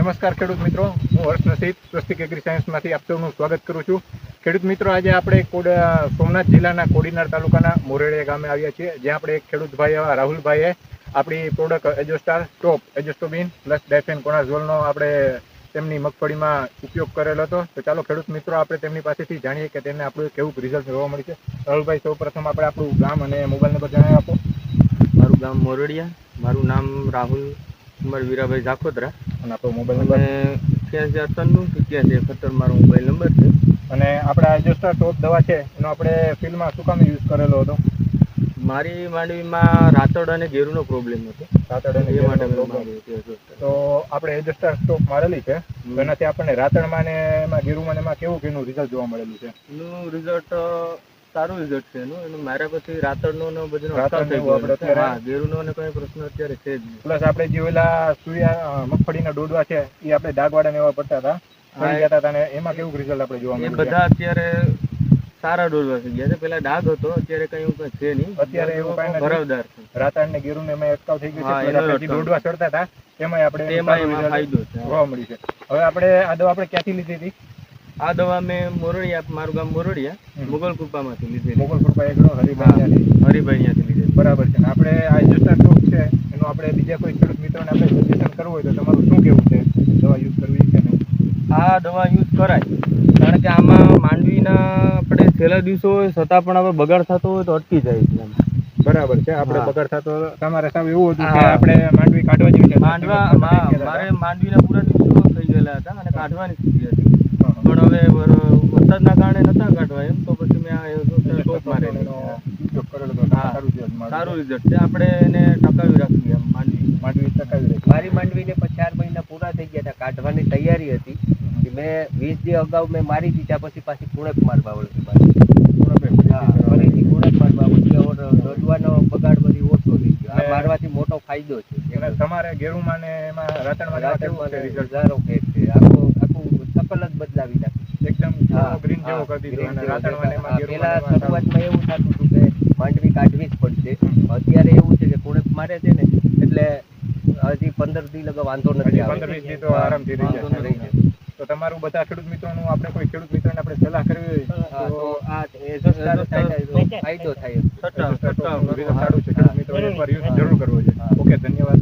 નમસ્કાર ખેડૂત મિત્રો, હું હર્ષ નસીબ, સ્વસ્તિક એગ્રી સાયન્સમાંથી આપ સૌનું સ્વાગત કરું છું. ખેડૂત મિત્રો, આજે આપણે કોડ સોમનાથ જિલ્લાના કોડીનાર તાલુકાના મોરેડિયા ગામે આવ્યા છીએ, જ્યાં આપણે એક ખેડૂતભાઈ એવા, રાહુલભાઈએ આપણી પ્રોડક્ટ એજોસ્ટાર ટોપ એજોસ્ટોબિન પ્લસ ડાયફેન કોનાઝોલનો આપણે તેમની મગફળીમાં ઉપયોગ કરેલો હતો. તો ચાલો ખેડૂત મિત્રો, આપણે તેમની પાસેથી જાણીએ કે તેને આપણું કેવું રિઝલ્ટ જોવા મળ્યું છે. રાહુલભાઈ, સૌ પ્રથમ આપણે આપણું ગામ અને મોબાઈલ નંબર જણાવી આપો. મારું ગામ મોરડિયા, મારું નામ રાહુલ કુમાર વીરાભાઈ ઝાખોદરા અને આપણો મોબાઈલ નંબર અઠ્યાસી કે છે એકોતેર મારો મોબાઈલ નંબર છે. અને આપણા એજોસ્ટાર ટોપ દવા છે એનો આપણે ફિલ્ડમાં શું કામ યુઝ કરેલો હતો? મારી માંડવીમાં રાતડ અને ઘેરુનો પ્રોબ્લેમ હતો. રાતડ અને એ માટે. તો આપણે એજસ્ટર સ્ટોક મારેલી છે એનાથી આપણને રાતડમાં ને એમાં ગીરુમાં એમાં કેવું કેનું રિઝલ્ટ જોવા મળેલું છે? એનું રિઝલ્ટ સારું રિઝલ્ટ છે એનું. એનું મારા પછી રાતડનો ને બધું રાતડનો થઈ ગયો આપણે અત્યારે- હા ઘેરુનો ને કોઈ પ્રશ્ન અત્યારે છે જ નહીં. પ્લસ આપણે જે ઓલા સૂર્યા મગફળીના ડોડવા છે એ આપણે ડાગવાડા ને એવા પડતા હતા. પડી જતા હતા અને એમાં કેવું રિઝલ્ટ આપણે જોવા મળ્યું? બધા અત્યારે સારા ડોડવા થઈ ગયા છે. પેલા ડાઘ હતો અત્યારે કઈ એવું કઈ છે નહીં. અત્યારે એવું કઈ. ભરાવદાર છે. રાતણ ને ગેરુ ને એમાં અટકાવ થઈ ગયો છે. આપણે ડોડવા ચડતા હતા એમાં આપણે એમાં ફાયદો છે. જોવા મળ્યું છે. હવે આપણે આ દવા આપણે ક્યાંથી લીધી હતી? આ દવા મેં મોરડિયા મારું ગામ મોરડિયા મુગલ કૃપામાંથી લીધી મુગલ કૃપા એકડો હરિભાઈ ત્યાંથી. હરિભાઈ ત્યાંથી લીધેલી. બરાબર છે. આપણે આ એજોસ્ટાર ટોપ છે. એનું આપણે બીજા કોઈ ખેડૂત મિત્રોને આપણે સજેશન કરવું હોય તો તમારું શું કહેવું છે? દવા યુઝ કરવી કે નહીં? આ દવા યુઝ કરાય. કારણ કે આમાં માંડવીના આપણે છેલ્લા દિવસો હોય છતાં પણ હવે બગાડ થતો હોય તો અટકી જાય છે બરાબર છે. આપણે. બગાડ થતો તમારે સાહેબ એવું હતું કે આપણે માંડવી કાઢવા જેવી માંડવા મારે માંડવીના પૂરા દિવસો થઈ ગયેલા હતા અને કાઢવાની સ્થિતિ હતી. પણ હવે વરસાદના કારણે નતા કાઢવા એમ તો પછી મેં ટોપ મારેલી. સારું સારું રિઝલ્ટ છે. આપણે એને ટકાવી રાખીએ એમ માંડવી માંડવી ટકાવી રાખી મારી માંડવીને પણ ચાર મહિના પૂરા થઈ ગયા હતા. કાઢવાની તૈયારી હતી. કે મેં વીસ દી અગાઉ મેં મારી હતી ત્યાં પછી પાછી કુણક મારવા વળતી પાછી. હા ફરીથી કુણક મારવા પછી ઓર દોડવાનો બગાડ બધી ઓછો થઈ ગયો. આ મારવાથી મોટો ફાયદો છે. તમારે ગેરુમાં ને એમાં રાતણમાં રિઝલ્ટ સારો કે છે. આખું જ બદલાવી નાખી. એકદમ ગ્રીન જેવો કરી દીધો અને રાતણવાને પેલા. શરૂઆતમાં એવું થતું હતું કે માંડવી કાઢવી જ પડશે. અત્યારે એવું છે કે કોણે મારે છે ને એટલે હજી પંદર દી લગા વાંધો નથી પંદર વીસ દી તો આરામથી રહી જશે. તો તમારું બધા ખેડૂત મિત્રોનું આપણે કોઈ ખેડૂત મિત્રોને આપણે સલાહ કરવી હોય તો આ ફાયદો થાય સટ્ટા સટ્ટા સારું છે ખેડૂત મિત્રો એકવાર યુઝ જરૂર કરવો જોઈએ. ઓકે ધન્યવાદ